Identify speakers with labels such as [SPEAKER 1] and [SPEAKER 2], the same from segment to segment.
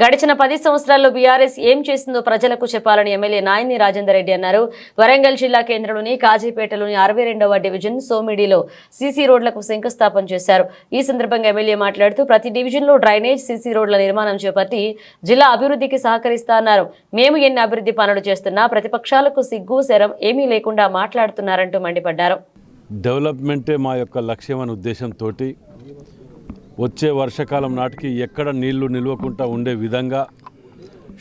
[SPEAKER 1] గడిచిన పది సంవత్సరాల్లో బీఆర్ఎస్ ఏం చేసిందో ప్రజలకు చెప్పాలని ఎమ్మెల్యే నాయని రాజేందర్ రెడ్డి అన్నారు. వరంగల్ జిల్లా కేంద్రంలోని కాజీపేటలోని అరవై రెండవ డివిజన్ సోమిడిలో సీసీ రోడ్లకు శంకుస్థాపన చేశారు. ఈ సందర్భంగా ఎమ్మెల్యే మాట్లాడుతూ ప్రతి డివిజన్లో డ్రైనేజ్ సీసీ రోడ్ల నిర్మాణం చేపట్టి జిల్లా అభివృద్ధికి సహకరిస్తాన్నారు మేము ఎన్ని అభివృద్ధి పనులు చేస్తున్నా ప్రతిపక్షాలకు సిగ్గు శరం ఏమీ లేకుండా మాట్లాడుతున్నారంటూ మండిపడ్డారు.
[SPEAKER 2] డెవలప్మెంటే మా యొక్క లక్ష్యం అనే ఉద్దేశంతో వచ్చే వర్షాకాలం నాటికి ఎక్కడ నీళ్ళు నిల్వకుండా ఉండే విధంగా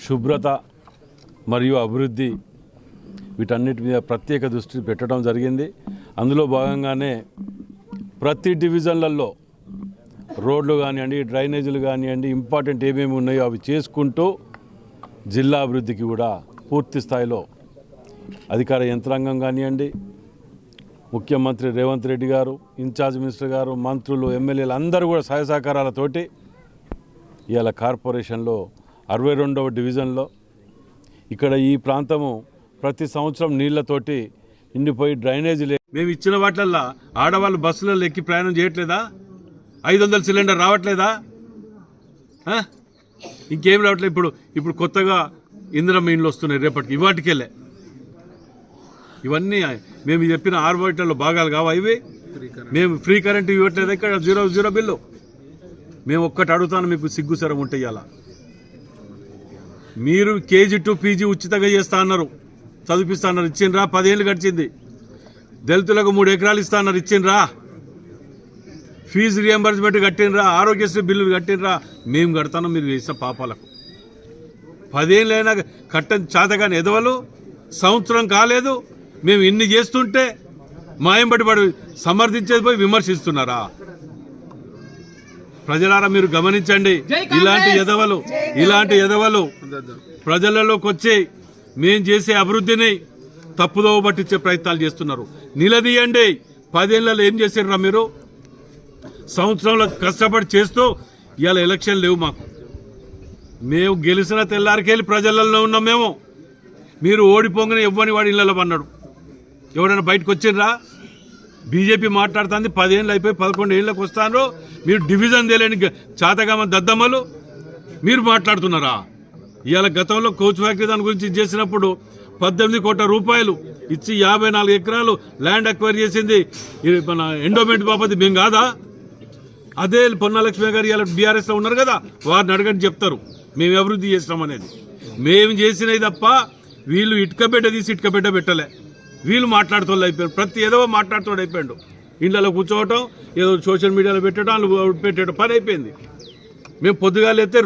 [SPEAKER 2] శుభ్రత మరియు అభివృద్ధి వీటన్నిటి మీద ప్రత్యేక దృష్టి పెట్టడం జరిగింది. అందులో భాగంగానే ప్రతి డివిజన్లలో రోడ్లు కానివ్వండి డ్రైనేజీలు కానివ్వండి ఇంపార్టెంట్ ఏమేమి ఉన్నాయో అవి చేసుకుంటూ జిల్లా అభివృద్ధికి కూడా పూర్తి స్థాయిలో అధికార యంత్రాంగం కానివ్వండి ముఖ్యమంత్రి రేవంత్ రెడ్డి గారు ఇన్ఛార్జ్ మినిస్టర్ గారు మంత్రులు ఎమ్మెల్యేలు అందరూ కూడా సహాయ సహకారాలతోటి ఇవాళ కార్పొరేషన్లో అరవై రెండవ డివిజన్లో ఇక్కడ ఈ ప్రాంతము ప్రతి సంవత్సరం నీళ్ళతోటి నిండిపోయి డ్రైనేజీ లే మేము ఇచ్చిన వాటిలల్లా ఆడవాళ్ళు బస్సులలో ఎక్కి ప్రయాణం చేయట్లేదా? ఐదు వందల సిలిండర్ రావట్లేదా? ఇంకేం రావట్లేదు ఇప్పుడు ఇప్పుడు కొత్తగా ఇంద్రం ఇండ్లు వస్తున్నాయి రేపటికి. ఇవాటికెళ్ళే. ఇవన్నీ మేము చెప్పిన ఆర్బైటర్లో భాగాలు కావా ఇవి? మేము ఫ్రీ కరెంట్ ఇవ్వట్లేదు ఇక్కడ? జీరో జీరో బిల్లు మేము ఒక్కటి అడుగుతాను మీకు సిగ్గుసరం ఉంటే ఇవాళ మీరు కేజీ టు పీజీ ఉచితంగా చేస్తా అన్నారు. చదివిస్తా అన్నారు. ఇచ్చిండ్రా? పదేళ్ళు గడిచింది. దళితులకు మూడు ఎకరాలు ఇస్తా అన్నారు. ఇచ్చిండ్రా? ఫీజు రియంబర్స్మెంట్ కట్టినరా ఆరోగ్యశ్రీ బిల్లులు కట్టినరా మేము కడతాను మీరు చేసిన పాపాలకు. పదేళ్ళైనా కట్టని చాతగాని ఎదవలు సంవత్సరం కాలేదు మేము ఇన్ని చేస్తుంటే మాయంబడి పడి సమర్థించేది పోయి విమర్శిస్తున్నారా? ప్రజలారా మీరు గమనించండి. ఇలాంటి ఎదవలు ఇలాంటి ఎదవలు ప్రజలలోకి వచ్చి మేం చేసే అభివృద్ధిని తప్పుదోవ పట్టించే ప్రయత్నాలు చేస్తున్నారు. నిలదీయండి. పదేళ్ళలో ఏం చేశారా మీరు? సంవత్సరంలో కష్టపడి చేస్తూ ఇవాళ ఎలక్షన్ లేవు మాకు. మేము గెలిచిన తెల్లారికెళ్ళి ప్రజలలో ఉన్నాం మేము. మీరు ఓడిపోగానే ఇవ్వని వాడి ఇళ్ళలో పన్నాడు ఎవడైనా బయటకు వచ్చిండ్రా? బీజేపీ మాట్లాడుతుంది పదేళ్ళు అయిపోయి పదకొండు ఏళ్ళకి వస్తాను మీరు డివిజన్ తెలియని చాతగామ దద్దమ్మలు మీరు మాట్లాడుతున్నారా? ఇవాళ గతంలో కోచ్ ఫ్యాక్టరీ దాని గురించి చేసినప్పుడు పద్దెనిమిది కోట్ల రూపాయలు ఇచ్చి యాభై నాలుగు ఎకరాలు ల్యాండ్ అక్వైర్ చేసింది మన ఎండోమెంట్ బాపతి మేము కాదా? అదే పొన్నలక్ష్మి గారు ఇలా బీఆర్ఎస్లో ఉన్నారు కదా వారిని అడగండి చెప్తారు. మేము అభివృద్ధి చేసినాం అనేది. మేము చేసినవి తప్ప వీళ్ళు ఇటుక బిడ్డ తీసి ఇటుక బిడ్డ పెట్టలే. వీళ్ళు మాట్లాడుతూ అయిపోయారు. ప్రతి ఏదో మాట్లాడుతూ అయిపోయాడు. ఇంట్లో కూర్చోవటం ఏదో సోషల్ మీడియాలో పెట్టడం వాళ్ళు పెట్టడం పని అయిపోయింది. మేము పొద్దుగాలైతే